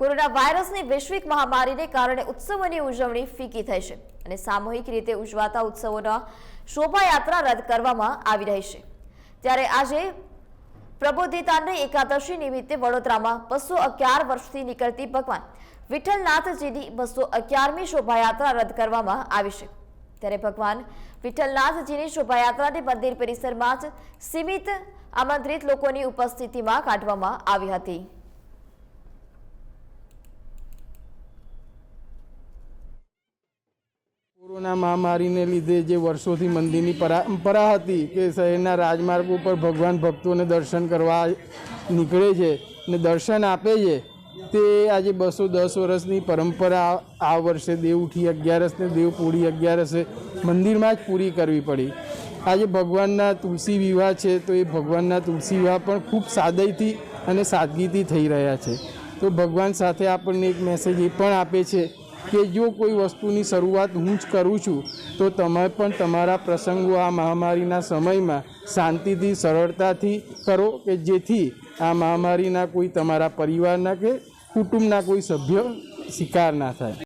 Corona વાયરસની વૈશ્વિક મહામારીને કારણે ઉત્સવોની ઉજવણી ફીકી થઈ છે અને સામૂહિક રીતે ઉજવાતા ઉત્સવોના શોભાયાત્રા રદ કરવામાં આવી રહી છે. ત્યારે આજે પ્રબોધિતાની એકાદશી નિમિત્તે વડોદરામાં બસો અગિયાર વર્ષથી નીકળતી ભગવાન વિઠ્ઠલનાથજીની બસો અગિયારમી શોભાયાત્રા રદ કરવામાં આવી છે. ત્યારે ભગવાન વિઠ્ઠલનાથજીની શોભાયાત્રાને મંદિર પરિસરમાં જ સીમિત આમંત્રિત લોકોની ઉપસ્થિતિમાં કાઢવામાં આવી હતી. કોરોના મહામારીને લીધે જે વર્ષોથી મંદિરની પરંપરા હતી કે શહેરના રાજમાર્ગ ઉપર ભગવાન ભક્તોને દર્શન કરવા નીકળે છે ને દર્શન આપે છે, તે આજે બસો દસ વર્ષની પરંપરા આ વર્ષે દેવઉઠી અગિયારસને દેવપૂરી અગિયારસે મંદિરમાં જ પૂરી કરવી પડી. આજે ભગવાનના તુલસી વિવાહ છે, તો એ ભગવાનના તુલસી વિવાહ પણ ખૂબ સાદઈથી અને સાદગીથી થઈ રહ્યા છે. તો ભગવાન સાથે આપણને એક મેસેજ એ પણ આપે છે કે જો કોઈ વસ્તુની શરૂઆત હું જ કરું છું, તો તમે પણ તમારા પ્રસંગો આ મહામારીના સમયમાં શાંતિથી, સરળતાથી કરો કે જેથી આ મહામારીના કોઈ તમારા પરિવારના કે કુટુંબના કોઈ સભ્ય શિકાર ના થાય.